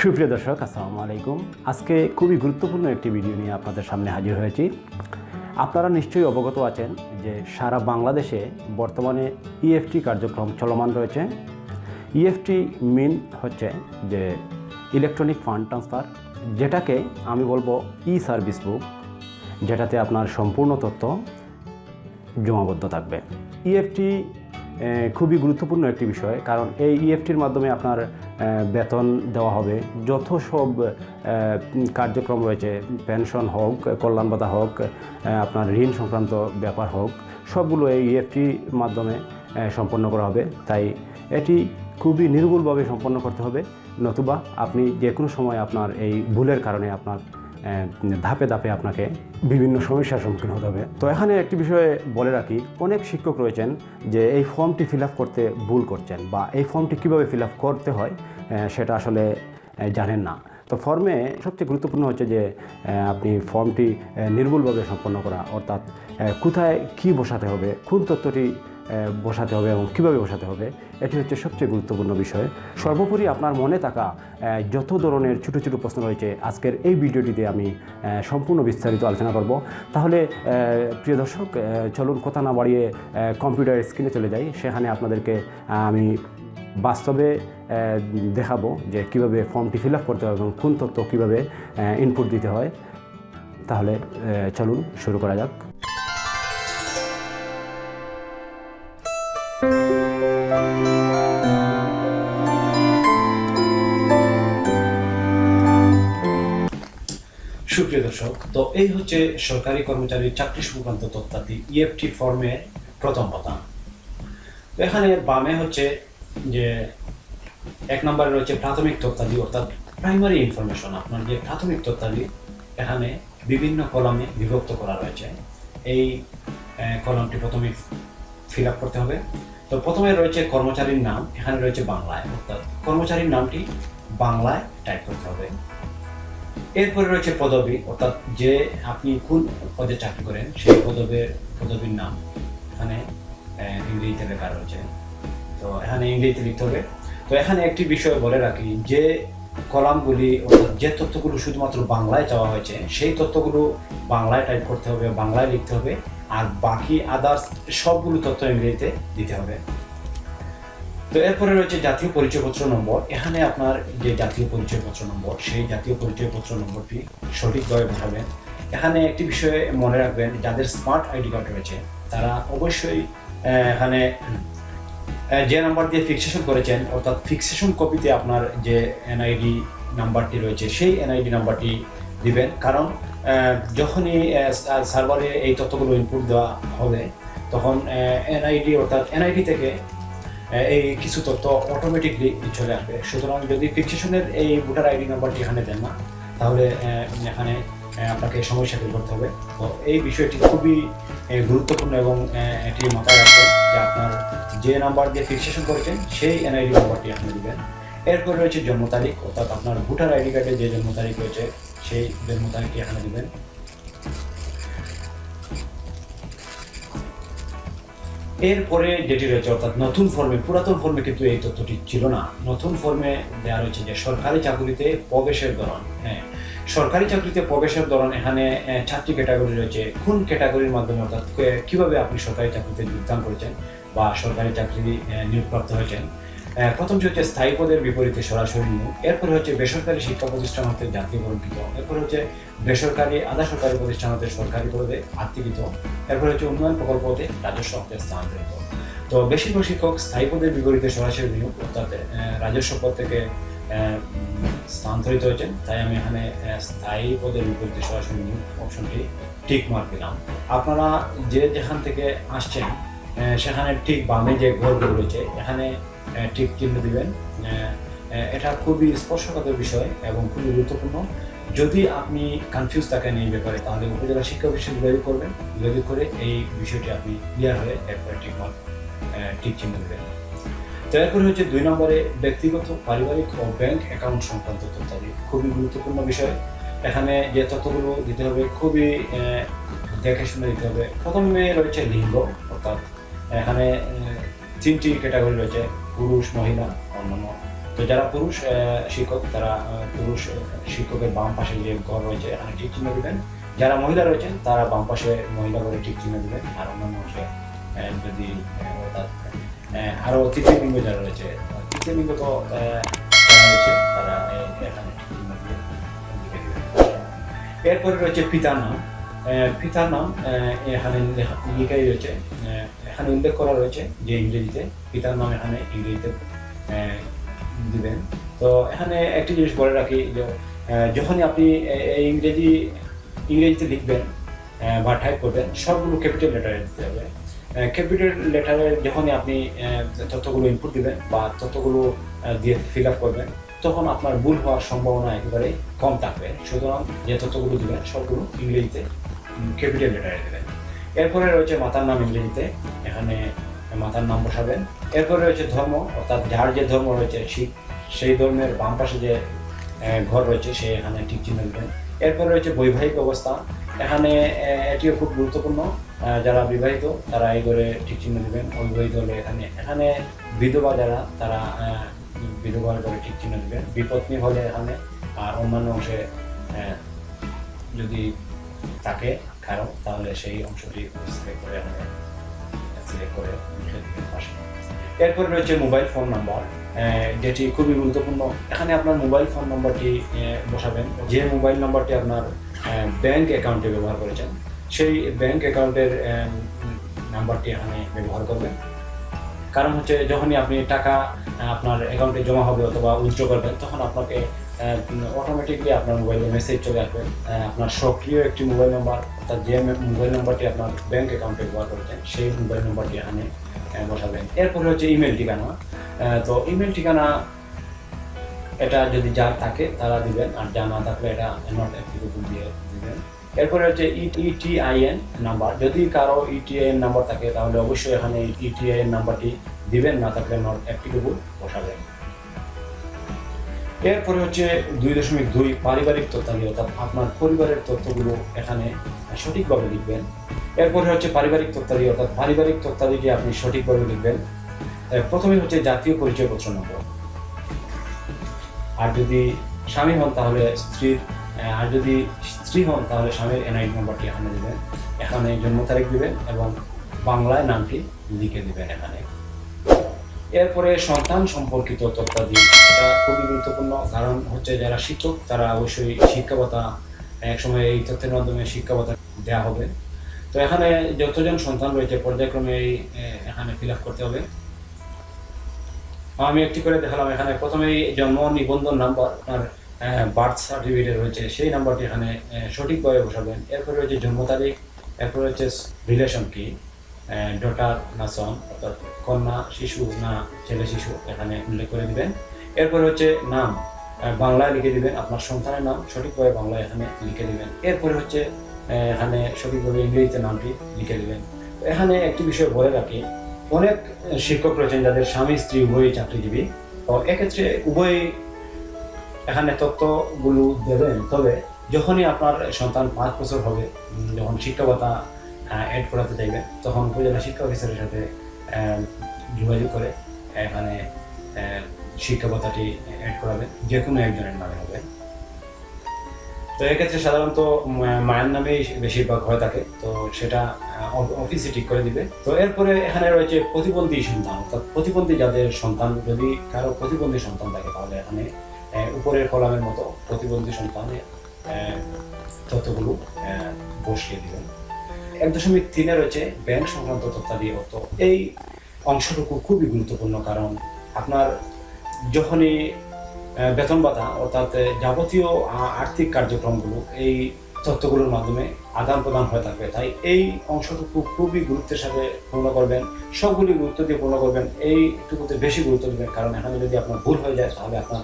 সুপ্রিয় দর্শক, আসসালামু আলাইকুম। আজকে খুবই গুরুত্বপূর্ণ একটি ভিডিও নিয়ে আপনাদের সামনে হাজির হয়েছি। আপনারা নিশ্চয়ই অবগত আছেন যে সারা বাংলাদেশে বর্তমানে ইএফটি কার্যক্রম চলমান রয়েছে। ইএফটি মিন হচ্ছে যে ইলেকট্রনিক ফান্ড ট্রান্সফার যেটাকে আমি বলব ই সার্ভিস বুক যেটাতে আপনার সম্পূর্ণ তথ্য জমাবদ্ধ থাকবে। ইএফটি খুবই গুরুত্বপূর্ণ একটি বিষয়, কারণ এই ইএফটির মাধ্যমে আপনার বেতন দেওয়া হবে। যত সব কার্যক্রম রয়েছে, পেনশন হোক, কল্যাণ ভাতা হোক আপনার ঋণ সংক্রান্ত ব্যাপার হোক, সবগুলো এই ইএফটির মাধ্যমে সম্পন্ন করা হবে। তাই এটি খুবই নির্ভুলভাবে সম্পন্ন করতে হবে। নতুবা আপনি যে কোনো সময় আপনার এই ভুলের কারণে আপনার ধাপে ধাপে আপনাকে বিভিন্ন সমস্যার সম্মুখীন হতে হবে। তো এখানে একটি বিষয়ে বলে রাখি, অনেক শিক্ষক রয়েছেন যে এই ফর্মটি ফিল করতে ভুল করছেন বা এই ফর্মটি কীভাবে ফিল করতে হয় সেটা আসলে জানেন না। তো ফর্মে সবচেয়ে গুরুত্বপূর্ণ হচ্ছে যে আপনি ফর্মটি নির্ভুলভাবে সম্পন্ন করা, অর্থাৎ কোথায় কী বসাতে হবে, কোন তথ্যটি বসাতে হবে এবং কীভাবে বসাতে হবে, এটি হচ্ছে সবচেয়ে গুরুত্বপূর্ণ বিষয়। সর্বোপরি আপনার মনে থাকা যত ধরনের ছোটো ছোটো প্রশ্ন রয়েছে, আজকের এই ভিডিওটিতে আমি সম্পূর্ণ বিস্তারিত আলোচনা করব। তাহলে প্রিয় দর্শক চলুন কথা না বাড়িয়ে কম্পিউটার স্ক্রিনে চলে যাই। সেখানে আপনাদেরকে আমি বাস্তবে দেখাবো যে কীভাবে ফর্মটি ফিল আপ করতে হবে এবং কোন তথ্য কীভাবে ইনপুট দিতে হয়। তাহলে চলুন শুরু করা যাক। সুপ্রিয় দর্শক, তো এই হচ্ছে সরকারি কর্মচারীর চাকরি সংক্রান্ত তথ্যাদি ইএফটি ফর্মে প্রথম পাতা। এখানে বামে হচ্ছে যে এক নম্বরে রয়েছে প্রাথমিক তথ্যাদি, অর্থাৎ প্রাইমারি ইনফরমেশন আপনার যে প্রাথমিক তথ্যাদি, এখানে বিভিন্ন কলামে বিভক্ত করা রয়েছে। এই কলামটি প্রথমে ফিল আপ করতে হবে। তো প্রথমে রয়েছে কর্মচারীর নাম, এখানে রয়েছে বাংলায়। অর্থাৎ কর্মচারীর নামটি বাংলায় টাইপ করতে হবে। এরপরে রয়েছে পদবি, অর্থাৎ যে আপনি কোন পদে চাকরি করেন, সেই পদবের, পদবীর নাম। এখানে ইংরেজিতে লেখা রয়েছে। তো এখানে ইংরেজিতে লিখতে হবে। তো এখানে একটি বিষয় বলে রাখি, যে কলামগুলি, অর্থাৎ যে তথ্যগুলো শুধুমাত্র বাংলায় চাওয়া হয়েছে, সেই তথ্যগুলো বাংলায় টাইপ করতে হবে, বাংলায় লিখতে হবে, আর বাকি আদার্স সবগুলো তথ্য ইংরেজিতে দিতে হবে। তো এরপরে রয়েছে জাতীয় পরিচয়পত্র নম্বর। এখানে আপনার যে জাতীয় পরিচয়পত্র নম্বর, সেই জাতীয় পরিচয়পত্র নম্বরটি সঠিকভাবে বসাবেন এখানে একটি বিষয়ে মনে রাখবেন, যাদের স্মার্ট আইডি কার্ড রয়েছে, তারা অবশ্যই এখানে যে নাম্বার দিয়ে ফিক্সেশন করেছেন, অর্থাৎ ফিক্সেশন কপিতে আপনার যে এনআইডি নাম্বারটি রয়েছে, সেই এনআইডি নাম্বারটি দিবেন। কারণ যখনই সার্ভারে এই তথ্যগুলো ইনপুট দেওয়া হবে, তখন এনআইডি অর্থাৎ এনআইডি থেকে এই কিছু তথ্য অটোমেটিকলি চলে আসবে। সুতরাং যদি ফিক্সেশনের এই ভোটার আইডি নাম্বারটি এখানে দেন না, তাহলে এখানে আপনাকে সমস্যা ফিল করতে হবে। তো এই বিষয়টি খুবই গুরুত্বপূর্ণ এবং এটি মাথায় রাখবেন যে আপনার যে নাম্বার দিয়ে ফিক্সেশন করেছেন, সেই এনআইডি নাম্বারটি আপনি দেবেন। এরপর রয়েছে জন্ম তারিখ, অর্থাৎ আপনার ভোটার আইডি কার্ডে যে জন্ম তারিখ রয়েছে, সেই জন্ম তারিখটি এখানে দিবেন। এরপরে যেটি রয়েছে, অর্থাৎ নতুন ফর্মে পুরাতন ফর্মে কিন্তু এই তথ্যটি ছিল না। নতুন ফর্মে দেওয়া রয়েছে যে, সরকারি চাকরিতে প্রবেশের ধরন হ্যাঁ। সরকারি চাকরিতে প্রবেশের ধরন, এখানে চারটি ক্যাটাগরি রয়েছে। কোন ক্যাটাগরির মাধ্যমে, অর্থাৎ কীভাবে আপনি সরকারি চাকরিতে যোগদান করেছেন বা সরকারি চাকরি নিয়োগপ্রাপ্ত হয়েছেন? প্রথমটি হচ্ছে স্থায়ী পদের বিপরীতে সরাসরি নিয়োগ, এরপরে হচ্ছে বেসরকারি শিক্ষা প্রতিষ্ঠান হতে জাতীয়করণকৃত এরপরে হচ্ছে বেসরকারি, আধা সরকারি প্রতিষ্ঠান হতে সরকারি পদে আর্থিকৃত এরপরে হচ্ছে উন্নয়ন প্রকল্প হতে রাজস্ব হতে স্থানান্তরিত। তো বেশিরভাগ শিক্ষক স্থায়ী পদের বিপরীতে সরাসরি নিয়োগ, অর্থাৎ রাজস্ব পদ থেকে স্থানান্তরিত হয়েছেন, তাই আমি এখানে স্থায়ী পদের বিপরীতে সরাসরি নিয়োগ অপশনটি টিক মার্ক দিলাম। আপনারা যে যেখান থেকে আসছেন সেখানে ঠিক বামে যে ঘরগুলো রয়েছে, এখানে টিক চিহ্ন দিবেন। এটা খুবই স্পর্শকাতর বিষয় এবং খুবই গুরুত্বপূর্ণ। যদি আপনি কনফিউজ থাকেন এই ব্যাপারে, তাহলে উপজেলা শিক্ষা অফিসে যোগাযোগ করবেন। যোগাযোগ করে এই বিষয়টি আপনি ক্লিয়ার হয়ে এরপরে ঠিক ঠিক চিহ্ন দেবেন। তো এরপরে হচ্ছে দুই নম্বরে ব্যক্তিগত, পারিবারিক ও ব্যাংক অ্যাকাউন্ট সংক্রান্ত তথ্যাদি খুবই গুরুত্বপূর্ণ বিষয়। এখানে যে তথ্যগুলো দিতে হবে, খুবই দেখে শুনে দিতে হবে। প্রথমে রয়েছে লিঙ্গ, অর্থাৎ এখানে তিনটি ক্যাটাগরি রয়েছে পুরুষ মহিলা অন্যান্য। তো যারা পুরুষ শিক্ষক তারা পুরুষ শিক্ষকের বাম পাশে যে ঘর রয়েছে এখানে ঠিক চিহ্ন দিবেন। যারা মহিলা রয়েছেন তারা বাম পাশে মহিলা ঘরে ঠিক চিহ্ন দিবেন। আর অন্যান্য আহ, যদি আহ, অর্থাৎ আহ, আরও তৃতীয় লিঙ্গ যারা রয়েছে তৃতীয় লিঙ্গ তো রয়েছে তারা এখানে। এরপরে রয়েছে পিতার নাম। পিতার নাম এখানে লেখা- লিখাই রয়েছে এখানে উল্লেখ করা রয়েছে যে ইংরেজিতে, পিতার নাম এখানে ইংরেজিতে দিবেন। তো এখানে একটি জিনিস বলে রাখি যে যখনই আপনি ইংরেজি, ইংরেজিতে লিখবেন বা টাইপ করবেন, সবগুলো ক্যাপিটাল লেটারে দিতে হবে। ক্যাপিটাল লেটারে যখনই আপনি তথ্যগুলো ইনপুট দিবেন বা তথ্যগুলো দিয়ে ফিল আপ করবেন, তখন আপনার ভুল হওয়ার সম্ভাবনা একেবারেই কম থাকবে। সুতরাং যে তথ্যগুলো দিবেন, সবগুলো ইংরেজিতে ক্যাপিটাল লেটারে দেবেন। এরপরে রয়েছে মাতার নাম ইংরেজিতে। এখানে মাথার নাম বসাবেন। এরপরে রয়েছে ধর্ম, অর্থাৎ যার যে ধর্ম রয়েছে শিখ সেই ধর্মের বাম পাশে যে ঘর রয়েছে, সে এখানে ঠিক চিহ্ন দেবেন। এরপরে রয়েছে বৈবাহিক অবস্থা। এখানে এটিও খুব গুরুত্বপূর্ণ। যারা বিবাহিত, তারা এই ঘরে ঠিক চিহ্ন দেবেন। অবিবাহিত হলে এখানে এখানে বিধবা যারা, তারা বিধবার ঘরে ঠিক চিহ্ন দেবেন। বিপত্নী হলে এখানে, আর অন্যান্য অংশে যদি থাকে কারও, তাহলে সেই অংশটি করে এখানে সিলেক্ট করে এরপর রয়েছে মোবাইল ফোন নাম্বার যেটি খুবই গুরুত্বপূর্ণ। এখানে আপনার মোবাইল ফোন নাম্বারটি বসাবেন। যে মোবাইল নাম্বারটি আপনার ব্যাংক অ্যাকাউন্টে ব্যবহার করেছেন, সেই ব্যাংক অ্যাকাউন্টের নাম্বারটি এখানে ব্যবহার করবেন। কারণ হচ্ছে যখনই আপনি টাকা, আপনার অ্যাকাউন্টে জমা হবে অথবা উইথড্র করবেন, তখন আপনাকে অটোমেটিকলি আপনার মোবাইলে মেসেজ চলে আসবে। আপনার সক্রিয় একটি মোবাইল নাম্বার অর্থাৎ যে মোবাইল নাম্বারটি আপনার ব্যাঙ্ক অ্যাকাউন্টে ব্যবহার করেছেন, সেই মোবাইল নাম্বারটি এখানে বসাবেন। এরপরে হচ্ছে ইমেল ঠিকানা। তো ইমেল ঠিকানা, এটা যদি যার থাকে তারা দিবেন, আর যা না থাকলে এটা নট অ্যাপ্লিকেবল দিয়ে দিবেন। এরপরে হচ্ছে ইটিআইএন নাম্বার যদি কারও ইটিআইএন নাম্বার থাকে, তাহলে অবশ্যই এখানে ইটিআইএন নাম্বারটি দিবেন, না থাকলে নট অ্যাপ্লিকেবল বসাবেন। এরপরে হচ্ছে দুই দশমিক দুই পারিবারিক তথ্যাবলী অর্থাৎ আপনার পরিবারের তথ্যগুলো এখানে সঠিকভাবে লিখবেন। এরপরে হচ্ছে পারিবারিক তথ্যাবলী অর্থাৎ পারিবারিক তথ্যাবলীটি আপনি সঠিকভাবে লিখবেন। প্রথমে হচ্ছে জাতীয় পরিচয়পত্র নম্বর। আর যদি স্বামী হন তাহলে স্ত্রীর আর যদি স্ত্রী হন তাহলে স্বামীর এনআইডি নম্বরটি এখানে দিবেন। এখানে জন্ম তারিখ দিবেন এবং বাংলায় নামটি লিখে দিবেন এখানে। এরপরে সন্তান সম্পর্কিত তথ্যাদি এটা খুবই গুরুত্বপূর্ণ, কারণ হচ্ছে যারা শিক্ষক, তারা অবশ্যই শিক্ষকতা, একসময় এই তথ্যের মাধ্যমে শিক্ষকতা দেওয়া হবে। তো এখানে যতজন সন্তান রয়েছে, পর্যায়ক্রমে এখানে ফিল করতে হবে। আমি একটি করে দেখালাম এখানে। প্রথমেই জন্ম নিবন্ধন নাম্বার আপনার বার্থ সার্টিফিকেট রয়েছে, সেই নাম্বারটি এখানে সঠিকভাবে বসাবেন। এরপরে রয়েছে জন্ম তারিখ, এরপরে হচ্ছে রিলেশন কি ডটার না সন, অর্থাৎ কন্যা শিশু না ছেলে শিশু এখানে উল্লেখ করে দিবেন। এরপরে হচ্ছে নাম বাংলায় লিখে দিবেন, আপনার সন্তানের নাম সঠিকভাবে বাংলায় এখানে লিখে দিবেন। এরপরে হচ্ছে এখানে সঠিকভাবে ইংরেজিতে নামটি লিখে দিবেন। এখানে একটি বিষয় বলে রাখি, অনেক শিক্ষক রয়েছেন যাদের স্বামী, স্ত্রী উভয়ই চাকরিজীবী। তো এক্ষেত্রে উভয়ই এখানে তথ্যগুলো দেবেন। তবে যখনই আপনার সন্তান পাঁচ বছর হবে যখন শিক্ষকতা অ্যাড করাতে চাইবেন তখন উপজেলা শিক্ষা অফিসারের সাথে যোগাযোগ করে, এখানে শিক্ষকতাটি অ্যাড করাবেন যে কোনো একজনের নামে হবে। তো এক্ষেত্রে সাধারণত মায়ের নামেই বেশিরভাগ হয়ে থাকে তো সেটা অফিসে ঠিক করে দিবে। তো এরপরে এখানে রয়েছে প্রতিবন্ধী সন্তান। অর্থাৎ প্রতিবন্ধী যাদের সন্তান, যদি কারও প্রতিবন্ধী সন্তান থাকে, তাহলে এখানে উপরের কলামের মতো প্রতিবন্ধী সন্তানের তথ্যগুলো বসিয়ে দিবেন। এক দশমিক তিনে রয়েছে ব্যাংক সংক্রান্ত তথ্যাদি অর্থ এই অংশটুকু খুবই গুরুত্বপূর্ণ কারণ আপনার যখনই বেতন ভাতা অর্থাৎ যাবতীয় আর্থিক কার্যক্রমগুলো এই তথ্যগুলোর মাধ্যমে আদান প্রদান হয়ে থাকবে। তাই এই অংশটুকু খুবই গুরুত্বের সাথে পূর্ণ করবেন। সবগুলি গুরুত্ব দিয়ে পূর্ণ করবেন। এইটুকুতে বেশি গুরুত্ব দেবেন কারণ এখানে যদি আপনার ভুল হয়ে যায়, তাহলে আপনার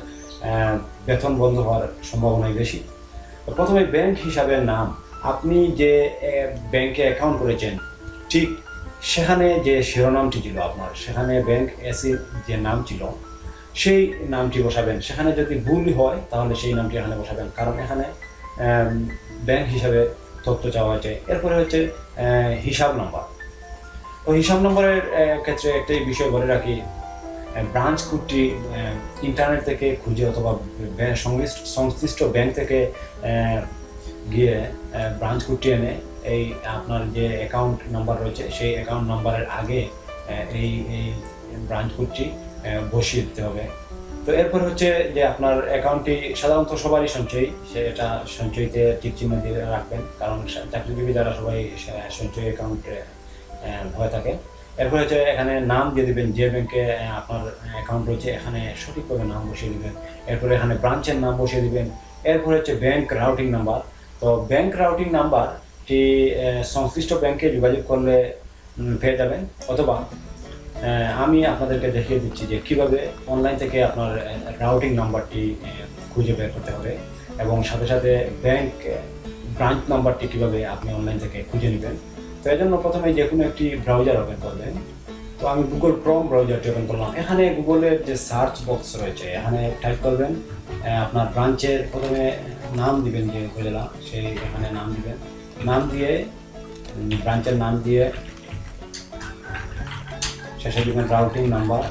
বেতন বন্ধ হওয়ার সম্ভাবনাই বেশি। প্রথমে ব্যাংক হিসাবে নাম। আপনি যে ব্যাংকে অ্যাকাউন্ট করেছেন, ঠিক সেখানে যে শিরোনামটি ছিল আপনার, সেখানে ব্যাংক এসির যে নাম ছিল, সেই নামটি বসাবেন। সেখানে যদি ভুল হয়, তাহলে সেই নামটি এখানে বসাবেন। কারণ এখানে ব্যাংক হিসাবে তথ্য চাওয়া হয়েছে। এরপরে হচ্ছে হিসাব নাম্বার তো হিসাব নম্বরের ক্ষেত্রে একটাই বিষয় বলে রাখি ব্রাঞ্চ কোডটি ইন্টারনেট থেকে খুঁজে অথবা সংশ্লিষ্ট ব্যাংক থেকে গিয়ে ব্রাঞ্চ কোডটি এনে এই আপনার যে অ্যাকাউন্ট নাম্বার রয়েছে সেই অ্যাকাউন্ট নাম্বারের আগে এই এই ব্রাঞ্চ আহ, বসিয়ে দিতে হবে। তো এরপর হচ্ছে যে আপনার অ্যাকাউন্টটি সাধারণত সবারই সঞ্চয় সেটা সঞ্চয়তে চিহ্ন দিয়ে রাখবেন কারণ চাকরিজীবী যারা সবাই সঞ্চয় অ্যাকাউন্টে হয়ে থাকে। এরপর হচ্ছে এখানে নাম দিয়ে দেবেন যে ব্যাংকে আপনার অ্যাকাউন্ট রয়েছে এখানে সঠিকভাবে নাম বসিয়ে দিবেন। এরপরে এখানে ব্রাঞ্চের নাম বসিয়ে দিবেন। এরপর হচ্ছে ব্যাংক রাউটিং নাম্বার তো ব্যাংক রাউটিং নাম্বারটি সংশ্লিষ্ট ব্যাংকে যোগাযোগ করলে পেয়ে যাবেন। অথবা আমি আপনাদেরকে দেখিয়ে দিচ্ছি যে কীভাবে অনলাইন থেকে আপনার রাউটিং নাম্বারটি খুঁজে বের করতে হবে এবং সাথে সাথে ব্যাংক ব্রাঞ্চ নাম্বারটি কীভাবে আপনি অনলাইন থেকে খুঁজে নেবেন। তো এই জন্য প্রথমে যে কোনো একটি ব্রাউজার ওপেন করবেন। তো আমি গুগল ক্রোম ব্রাউজারটি ওপেন করলাম। এখানে গুগলের যে সার্চ বক্স রয়েছে, এখানে টাইপ করবেন আপনার ব্রাঞ্চের প্রথমে নাম দিবেন যে উপজেলা সেই এখানে নাম দিবেন। নাম দিয়ে ব্রাঞ্চের নাম দিয়ে শেষে দিবেন রাউটিং নাম্বার।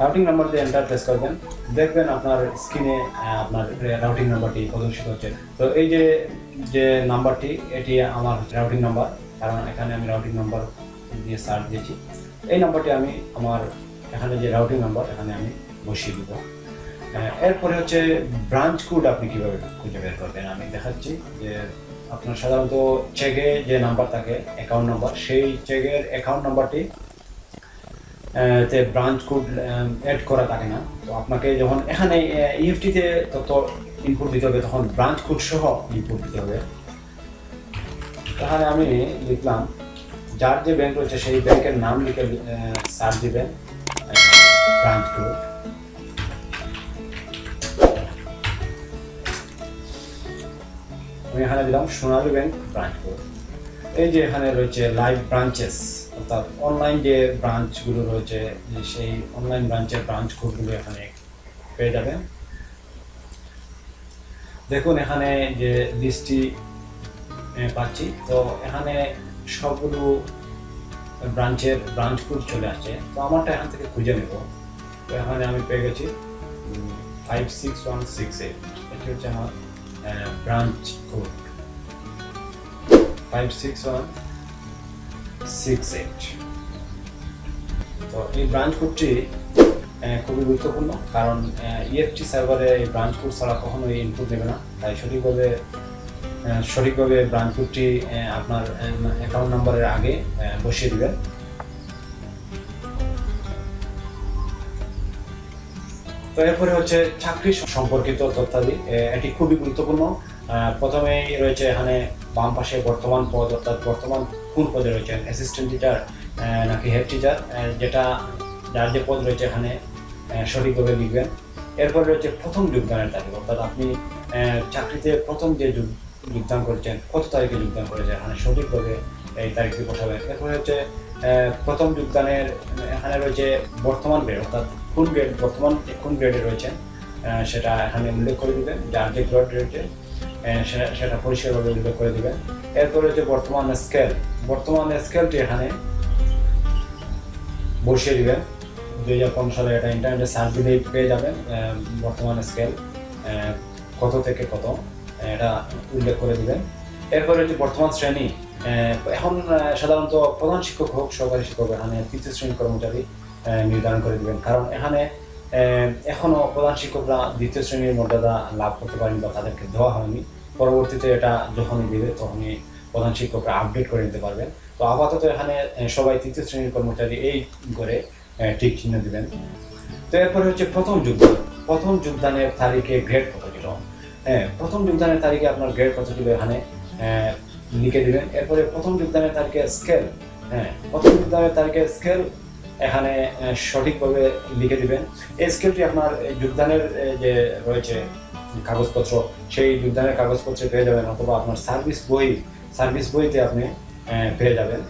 রাউটিং নাম্বার দিয়ে এন্টার প্রেস করবেন। দেখবেন আপনার স্ক্রিনে আপনার রাউটিং নাম্বারটি প্রদর্শিত হচ্ছে। তো এই যে যে নাম্বারটি, এটি আমার রাউটিং নাম্বার, কারণ এখানে আমি রাউটিং নাম্বার দিয়ে সার্চ দিয়েছি। এই নাম্বারটি আমি আমার, এখানে যে রাউটিং নাম্বার, এখানে আমি বসিয়ে দিব। এরপরে হচ্ছে ব্রাঞ্চ কোড আপনি কীভাবে খুঁজে বের করবেন? আমি দেখাচ্ছি যে আপনার সাধারণত চেকে যে নাম্বার থাকে অ্যাকাউন্ট নাম্বার সেই চেকের অ্যাকাউন্ট নাম্বারটি তে ব্রাঞ্চ কোড অ্যাড করা থাকে না। তো আপনাকে যখন এখানে ইএফটিতে তত ইনপুট দিতে হবে, তখন ব্রাঞ্চ কোড সহ ইনপুট দিতে হবে। তাহলে আমি লিখলাম, যার যে ব্যাংক রয়েছে, সেই ব্যাংকের নাম লিখে সার্চ দিবেন ব্রাঞ্চ কোড। এখানে দিলাম সোনালী ব্যাংক ব্রাঞ্চ কোড এই যে এখানে রয়েছে লাইভ ব্রাঞ্চেস অর্থাৎ অনলাইন যে ব্রাঞ্চগুলো রয়েছে সেই অনলাইন ব্রাঞ্চের ব্রাঞ্চ কোডগুলো এখানে পেয়ে যাবেন। দেখুন এখানে যে লিস্টটি পাচ্ছি, তো এখানে সবগুলো ব্রাঞ্চের ব্রাঞ্চ কোড চলে আসছে। তো আমারটা এখান থেকে খুঁজে নেব। তো এখানে আমি পেয়ে গেছি five six one six eight এটি হচ্ছে আমার সিক্স ওয়ান সিক্স এইট তো এই ব্রাঞ্চ কোডটি খুবই গুরুত্বপূর্ণ, কারণ ইএফটি সার্ভারে এই ব্রাঞ্চ কোড ছাড়া কখনোই ইনপুট দেবে না। তাই সঠিকভাবে সঠিকভাবে ব্রাঞ্চ কোডটি আপনার অ্যাকাউন্ট নাম্বারের আগে বসিয়ে দিবেন। এরপরে হচ্ছে চাকরি সম্পর্কিত তথ্যাদি এটি খুবই গুরুত্বপূর্ণ। প্রথমেই রয়েছে এখানে বাম পাশে বর্তমান পদ, অর্থাৎ বর্তমান কোন পদে রয়েছেন? অ্যাসিস্ট্যান্ট টিচার নাকি হেড টিচার যেটা, যার যে পদ রয়েছে এখানে সঠিকভাবে লিখবেন। এরপর রয়েছে প্রথম যোগদানের তারিখ, অর্থাৎ আপনি চাকরিতে প্রথম যে যোগ- যোগদান করেছেন, কত তারিখে যোগদান করেছেন? এখানে সঠিকভাবে এই তারিখটি বসাবেন। এরপরে হচ্ছে প্রথম যোগদানের এখানে রয়েছে বর্তমান গ্রেড অর্থাৎ কোন গ্রেড বর্তমান কোন গ্রেডে রয়েছেন সেটা এখানে উল্লেখ করে দিবেন, যার যে গ্রেড রয়েছে সেটা- পরিষ্কারভাবে উল্লেখ করে দিবেন। এরপর হচ্ছে বর্তমান স্কেল বর্তমান স্কেলটি এখানে বসিয়ে দিবেন। দুই হাজার পনেরো সালে এটা ইন্টারনেটে সার্চ দিলেই পেয়ে যাবেন বর্তমান স্কেল কত থেকে কত এটা উল্লেখ করে দিবেন। এরপরে হচ্ছে বর্তমান শ্রেণি এখন সাধারণত প্রধান শিক্ষক হোক সরকারি শিক্ষক এখানে তৃতীয় শ্রেণির কর্মচারী নির্ধারণ করে দিবেন। কারণ এখানে আহ, এখনও প্রধান শিক্ষকরা দ্বিতীয় শ্রেণির মর্যাদা লাভ করতে পারেনি বা তাদেরকে দেওয়া হয়নি। পরবর্তীতে এটা যখনই দিবে তখনই প্রধান শিক্ষকরা আপডেট করে নিতে পারবেন। তো আপাতত এখানে সবাই তৃতীয় শ্রেণির কর্মচারী এই করে ঠিক চিহ্ন দিবেন। তো এরপরে হচ্ছে প্রথম যোগদান। প্রথম যোগদানের তারিখে গ্রেড কত ছিল? হ্যাঁ প্রথম যোগদানের তারিখে আপনার গ্রেড কত ছিল এখানে? লিখে দিবেন। এরপরে প্রথম যোগদানের তারিখে স্কেল হ্যাঁ প্রথম যোগদানের তারিখে স্কেল এখানে সঠিকভাবে লিখে দিবেন। এই স্কেলটি আপনার যোগদানের যে রয়েছে কাগজপত্র, সেই যোগদানের কাগজপত্রে পেয়ে যাবেন অথবা আপনার সার্ভিস বই সার্ভিস বইতে আপনি পেয়ে যাবেন।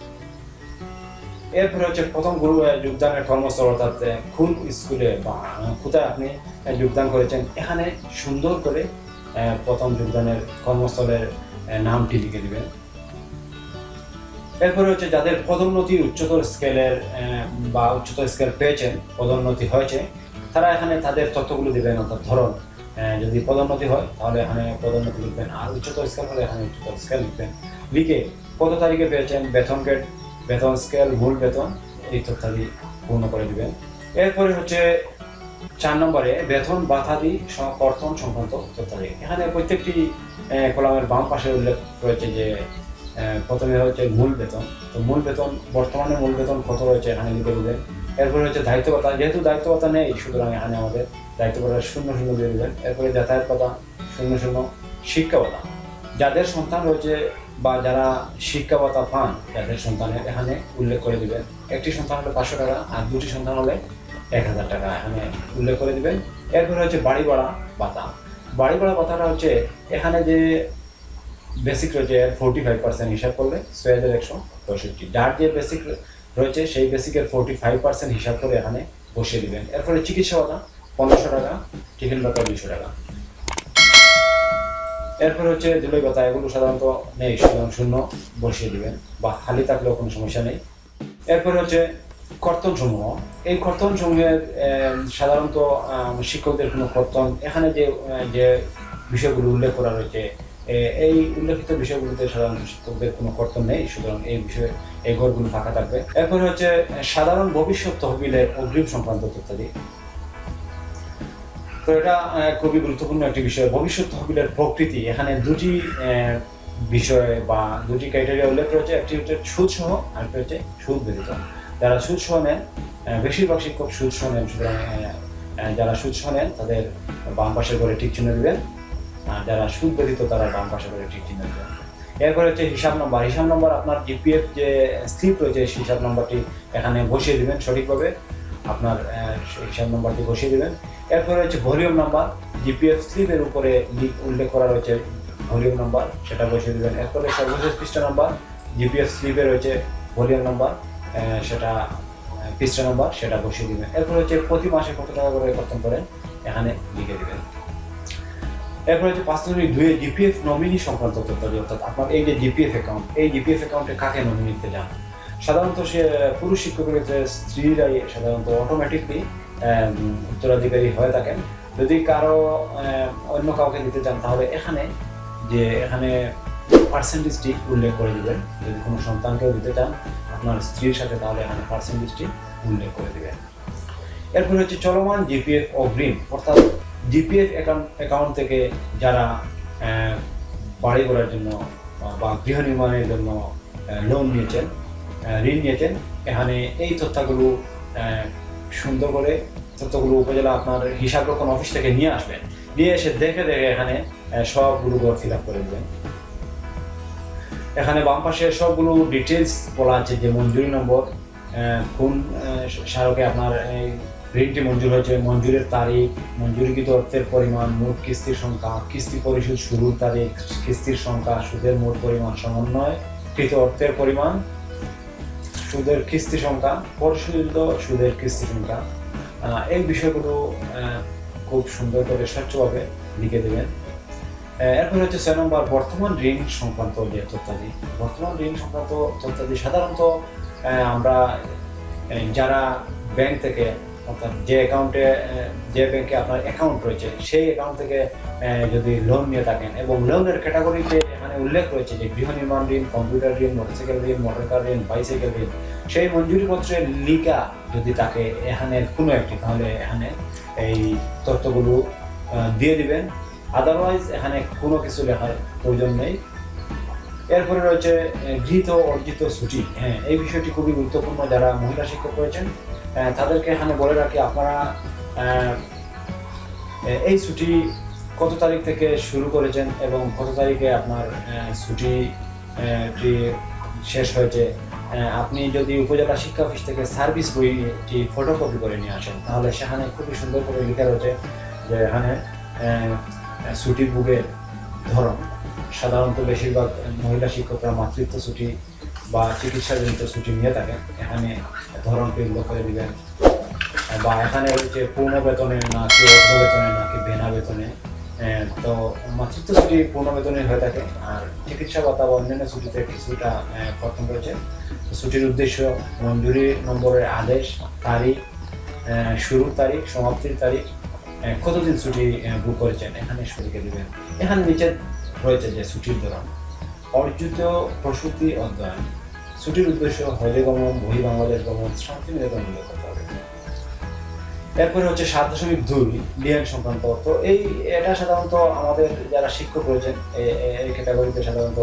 এরপরে হচ্ছে প্রথম গুরু যোগদানের কর্মস্থল, অর্থাৎ কোন স্কুলে বা কোথায় আপনি যোগদান করেছেন, এখানে সুন্দর করে প্রথম যোগদানের কর্মস্থলের নামটি লিখে দিবেন। এরপরে হচ্ছে যাদের পদোন্নতি উচ্চতর স্কেলের বা উচ্চতর স্কেল পেয়েছেন, পদোন্নতি হয়েছে, তারা এখানে তাদের তথ্যগুলো দিবেন, অর্থাৎ ধরুন যদি পদোন্নতি হয়, তাহলে এখানে পদোন্নতি লিখবেন, আর উচ্চতর স্কেল হলে এখানে উচ্চতর স্কেল লিখবেন। লিখে কত তারিখে পেয়েছেন, বেতন গ্রেড বেতন স্কেল, মূল বেতন, এই তথ্যাদি পূর্ণ করে দিবেন। এরপরে হচ্ছে চার নম্বরে বেতন বাধাদি স- কর্তন সংক্রান্ত তথ্যাদি। এখানে প্রত্যেকটি কলামের বাম পাশে উল্লেখ রয়েছে যে প্রথমে হচ্ছে মূল বেতন। তো মূল বেতন, বর্তমানে মূল বেতন কত রয়েছে এখানে লিখে দিবেন এরপরে হচ্ছে দায়িত্ব ভাতা যেহেতু দায়িত্ব ভাতা নেই সুতরাং এখানে আমাদের দায়িত্ব ভাতা শূন্য শূন্য দিয়ে দিবেন। এরপরে যাতায়াত ভাতা শূন্য শূন্য। শিক্ষা ভাতা। যাদের সন্তান রয়েছে বা যারা শিক্ষা পান যাদের সন্তানের এখানে উল্লেখ করে দিবেন। একটি সন্তান হলে পাঁচশো টাকা, আর দুটি সন্তান হলে এক হাজার টাকা এখানে উল্লেখ করে দিবেন। এরপরে হচ্ছে বাড়ি ভাড়া ভাতা। বাড়ি ভাড়া কথাটা হচ্ছে, এখানে যে বেসিক রয়েছে ফোরটি ফাইভ পার্সেন্ট হিসাব করলে ছয় একশো পঁয়ষট্টি। যার যে বেসিক রয়েছে, সেই বেসিকের ফোরটি ফাইভ পার্সেন্ট হিসাব করে এখানে বসিয়ে দিবেন। এরপরে চিকিৎসা ভাতা পনেরোশো টাকা, টিফিন ভাতা দুইশো টাকা। এরপরে হচ্ছে দুলাই ভাতা, এগুলো সাধারণত নেই শূন্য বসিয়ে দেবেন, বা খালি থাকলেও কোনো সমস্যা নেই। এরপরে হচ্ছে কর্তন সমূহ। এই কর্তন সমূহের সাধারণত শিক্ষকদের কোনো কর্তন। এখানে যে যে বিষয়গুলো উল্লেখ করা রয়েছে এই উল্লেখিত বিষয়গুলোতে সাধারণত শিক্ষকদের কোনো কর্তন নেই। সুতরাং এই বিষয়ে, এই ঘরগুলো ফাঁকা থাকবে। এরপরে হচ্ছে, সাধারণ ভবিষ্যৎ তহবিলের অগ্রিম সংক্রান্ত তথ্যাদি। তো এটা খুবই গুরুত্বপূর্ণ একটি বিষয়। ভবিষ্যৎ তহবিলের প্রকৃতি। এখানে দুটি বিষয় বা দুটি ক্রাইটেরিয়া উল্লেখ রয়েছে। একটি হচ্ছে সুদ সহ আর একটি হচ্ছে সুদ ব্যতীত। যারা সুদ সহ নেন বেশিরভাগ শিক্ষক সুদ সহ নেন সুতরাং যারা সুদ সহ নেন তাদের বাম পাশে করে ঠিক চিহ্ন দিবেন, আর যারা সুদ ব্যতীত তারা বাম পাশে করে ঠিক চিহ্ন দেবেন। এরপরে হচ্ছে হিসাব নম্বর। হিসাব নম্বর আপনার জিপিএফ যে স্লিপ রয়েছে, সেই হিসাব নম্বরটি এখানে বসিয়ে দেবেন সঠিকভাবে। আপনার হিসাব নম্বরটি বসিয়ে দেবেন। এরপরে হচ্ছে ভলিউম নাম্বার। জিপিএফ স্লিপের উপরে লিখ- উল্লেখ করা রয়েছে ভলিউম নাম্বার, সেটা বসিয়ে দেবেন। এরপরে সর্বশেষ পৃষ্ঠা নাম্বার। জিপিএফ স্লিপে রয়েছে ভলিউম নাম্বার। সেটা পৃষ্ঠা নাম্বার সেটা বসিয়ে দিবেন। এরপর হচ্ছে প্রতি মাসে কত টাকা করে কর্তন করেন? এখানে লিখে দিবেন। এরপর হচ্ছে পাঁচ দশমিক দুয়ে জিপিএফ নমিনি সংক্রান্ত তথ্যাদি অর্থাৎ আপনার এই যে জিপিএফ অ্যাকাউন্ট এই জিপিএফ অ্যাকাউন্টে কাকে নমিনি দিতে যান? সাধারণত সে পুরুষ শিক্ষকের ক্ষেত্রে স্ত্রীরাই সাধারণত অটোমেটিকলি উত্তরাধিকারী হয়ে থাকেন। যদি কারও অন্য কাউকে দিতে চান, তাহলে এখানে যে এখানে পার্সেন্টেজটি উল্লেখ করে দিবেন। যদি কোনো সন্তানকেও দিতে চান আপনার স্ত্রীর সাথে তাহলে এখানে পার্সেন্টেজটি উল্লেখ করে দিবেন। এরপর হচ্ছে চলমান জিপিএফ অগ্রিম অর্থাৎ জিপিএফ অ্যাকাউন্ট থেকে যারা বাড়ি করার জন্য বা- গৃহ নির্মাণের জন্য লোন নিয়েছেন ঋণ নিয়েছেন, এখানে এই তথ্যগুলো সুন্দর করে তথ্যগুলো উপজেলা আপনার হিসাব রক্ষণ অফিস থেকে নিয়ে আসবেন। নিয়ে এসে দেখে দেখে এখানে সবগুলো ঘর ফিল আপ করে দেবেন। এখানে বাম পাশে সবগুলো ডিটেলস বলা আছে যে মঞ্জুরি নম্বর কোন স্মারকে আপনার ঋণটি মঞ্জুর হয়েছে, মঞ্জুরের তারিখ, মঞ্জুরিকৃত অর্থের পরিমাণ, মোট কিস্তির সংখ্যা, কিস্তি পরিশোধ শুরুর তারিখ, কিস্তির সংখ্যা, সুদের মোট পরিমাণ সমন্বয়, কৃত অর্থের পরিমাণ, সুদের কিস্তি সংখ্যা, পরিশোধিত সুদের কিস্তি সংখ্যা। এই বিষয়গুলো খুব সুন্দর করে স্বচ্ছভাবে লিখে দেবেন। এরপর হচ্ছে ছয় নম্বর, বর্তমান ঋণ সংক্রান্ত যে তথ্যাদি, বর্তমান ঋণ সংক্রান্ত তথ্যাদি সাধারণত আমরা যারা ব্যাংক থেকে, অর্থাৎ যে অ্যাকাউন্টে যে ব্যাংকে আপনার অ্যাকাউন্ট রয়েছে, সেই অ্যাকাউন্ট থেকে যদি লোন নিয়ে থাকেন এবং লোনের ক্যাটাগরিতে এখানে উল্লেখ রয়েছে যে গৃহ নির্মাণ ঋণ কম্পিউটার ঋণ মোটরসাইকেল ঋণ মোটর কার ঋণ বাইসাইকেল ঋণ, সেই মঞ্জুরিপত্রে লিকা যদি থাকে, এখানে কোনো একটি, তাহলে এখানে এই তথ্যগুলো দিয়ে দিবেন। আদারওয়াইজ এখানে কোনো কিছু লেখার প্রয়োজন নেই। এরপরে রয়েছে গৃহীত অর্জিত ছুটি। হ্যাঁ এই বিষয়টি খুবই গুরুত্বপূর্ণ যারা মহিলা শিক্ষক রয়েছেন তাদেরকে এখানে বলে রাখি, আপনারা এই ছুটি কত তারিখ থেকে শুরু করেছেন এবং কত তারিখে আপনার ছুটি শেষ হয়েছে? আপনি যদি উপজেলা শিক্ষা অফিস থেকে সার্ভিস বইটি ফটোকপি করে নিয়ে আসেন, তাহলে সেখানে খুবই সুন্দর করে লেখা রয়েছে যে এখানে ছুটি বুকের ধরন। সাধারণত বেশিরভাগ মহিলা শিক্ষকরা মাতৃত্ব ছুটি বা চিকিৎসাজনিত ছুটি নিয়ে থাকেন এখানে ধরনটি উল্লেখ করে দিবেন। বা এখানে রয়েছে পূর্ণ বেতনে নাকি অর্ধ বেতনে নাকি বিনা বেতনে। তো মাতৃত্ব ছুটি পূর্ণ বেতনে হয়ে থাকে আর চিকিৎসা বা অন্যান্য ছুটিতে কিছুটা কর্তন রয়েছে। ছুটির উদ্দেশ্য মঞ্জুরি নম্বরের আদেশ, তারিখ শুরুর তারিখ, সমাপ্তির তারিখ কতদিন ছুটি বুক করেছেন? এখানে সরিয়ে দেবেন এখানে নিচে রয়েছে যে ছুটির ধরন। অর্জিত প্রসূতি অধ্যয়ন। ছুটির উদ্দেশ্য হলে গমন, বহি বাংলাদেশ গমন, শান্তি নিকেতন উল্লেখ করতে হবে। এরপরে হচ্ছে সাত দশমিক দুই লিয়ান সংক্রান্ত তো এই, এটা সাধারণত আমাদের যারা শিক্ষক রয়েছেন এই ক্যাটাগরিতে সাধারণত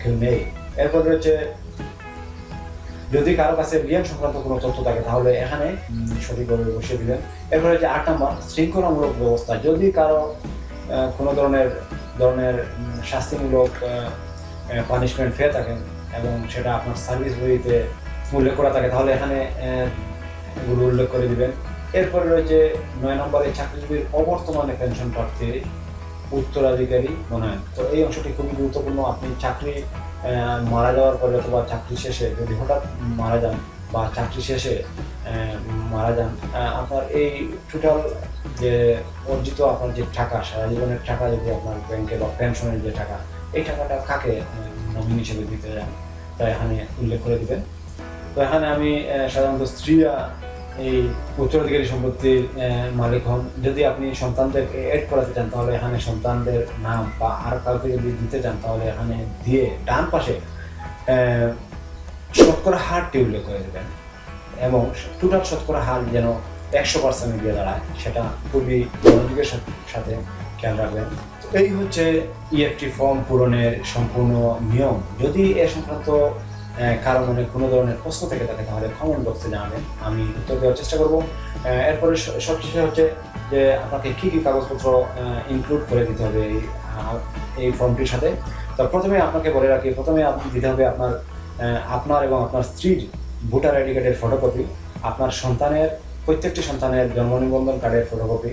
কেউ নেই। এরপরে রয়েছে যদি কারও কাছে লিয়ান সংক্রান্ত কোনো তথ্য থাকে, তাহলে এখানে সঠিকভাবে বসিয়ে দিবেন। এরপরে হচ্ছে আট নম্বর, শৃঙ্খলামূলক ব্যবস্থা। যদি কারও কোনো ধরনের ধরনের শাস্তিমূলক পানিশমেন্ট পেয়ে থাকেন এবং সেটা আপনার সার্ভিস বইতে উল্লেখ করা থাকে, তাহলে এখানে এগুলো উল্লেখ করে দিবেন। এরপরে রয়েছে নয় নম্বরে, চাকরিজীবীর অবর্তমানে পেনশন প্রার্থীর উত্তরাধিকারী মনোনয়ন। তো এই অংশটি খুবই গুরুত্বপূর্ণ। আপনি চাকরি মারা যাওয়ার পরে অথবা চাকরি শেষে যদি হঠাৎ মারা যান বা চাকরি শেষে মারা যান আপনার এই টোটাল যে অর্জিত আপনার যে টাকা, সারা জীবনের টাকা যদি আপনার ব্যাংকে বা পেনশনের যে টাকা, এই টাকাটা কাকে নমিনি হিসেবে দিতে যান তা এখানে উল্লেখ করে দিবেন। তো এখানে আমি সাধারণত স্ত্রীরা এই উত্তরাধিকারী সম্পত্তির মালিক হন। যদি আপনি সন্তানদের এড করাতে চান, তাহলে এখানে সন্তানদের নাম বা আর কাউকে যদি দিতে চান, তাহলে এখানে দিয়ে ডান পাশে শতকরা হারটি উল্লেখ করে দেবেন। এবং টোটাল শতকরা হার যেন একশো পার্সেন্ট দিয়ে দাঁড়ায়, সেটা খুবই মনোযোগের সাথে- খেয়াল রাখবেন। এই হচ্ছে ইএফটি ফর্ম পূরণের সম্পূর্ণ নিয়ম। যদি এ সংক্রান্ত কারও মনে কোনো ধরনের প্রশ্ন থেকে থাকে তাহলে কমেন্ট বক্সে জানাবেন। আমি উত্তর দেওয়ার চেষ্টা করব। এরপরে সবশেষে হচ্ছে যে আপনাকে কী কী কাগজপত্র ইনক্লুড করে দিতে হবে এই এই ফর্মটির সাথে? তো প্রথমে আপনাকে বলে রাখি, প্রথমে আপনি দিতে হবে আপনার আপনার এবং আপনার স্ত্রীর ভোটার আইডি কার্ডের ফটোকপি আপনার সন্তানের, প্রত্যেকটি সন্তানের জন্ম নিবন্ধন কার্ডের ফটোকপি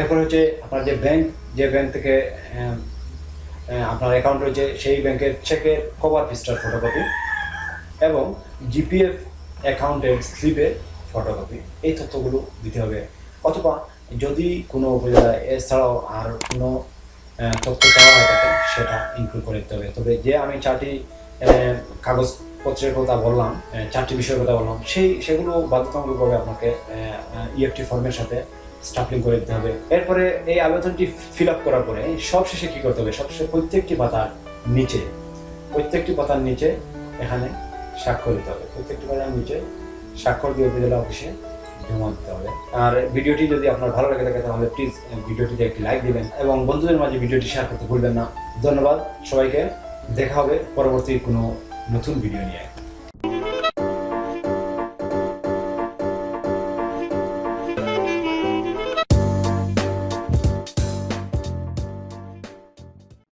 এরপর হচ্ছে আপনার যে ব্যাংক যে ব্যাংক থেকে আপনার অ্যাকাউন্ট রয়েছে, সেই ব্যাংকের চেকের কভার পৃষ্ঠার ফটোকপি এবং জিপিএফ অ্যাকাউন্টের স্লিপের ফটোকপি এই তথ্যগুলো দিতে হবে। অথবা যদি কোনো উপজেলায় এছাড়াও আর কোনো তথ্য চাওয়া হয়ে থাকে সেটা ইনক্লুড করে দিতে হবে। তবে যে আমি চারটি কাগজপত্রের কথা বললাম চারটি বিষয়ের কথা বললাম, সেই, সেগুলো বাধ্যতামূলকভাবে আপনাকে ইএফটি ফর্মের সাথে স্টাফলিং করে দিতে হবে। এরপরে এই আবেদনটি ফিল আপ করার পরে সব শেষে কি করতে হবে? সবশেষে প্রত্যেকটি পাতার নিচে, প্রত্যেকটি পাতার নিচে এখানে স্বাক্ষর দিতে হবে। প্রত্যেকটি পাতার নিচে স্বাক্ষর দিয়ে উপজেলা অফিসে জমা দিতে হবে। আর ভিডিওটি যদি আপনার ভালো লাগে থাকে, তাহলে প্লিজ ভিডিওটিতে একটি লাইক দিবেন এবং বন্ধুদের মাঝে ভিডিওটি শেয়ার করতে ভুলবেন না। ধন্যবাদ, সবাইকে দেখা হবে পরবর্তী কোনো নতুন ভিডিও নিয়ে।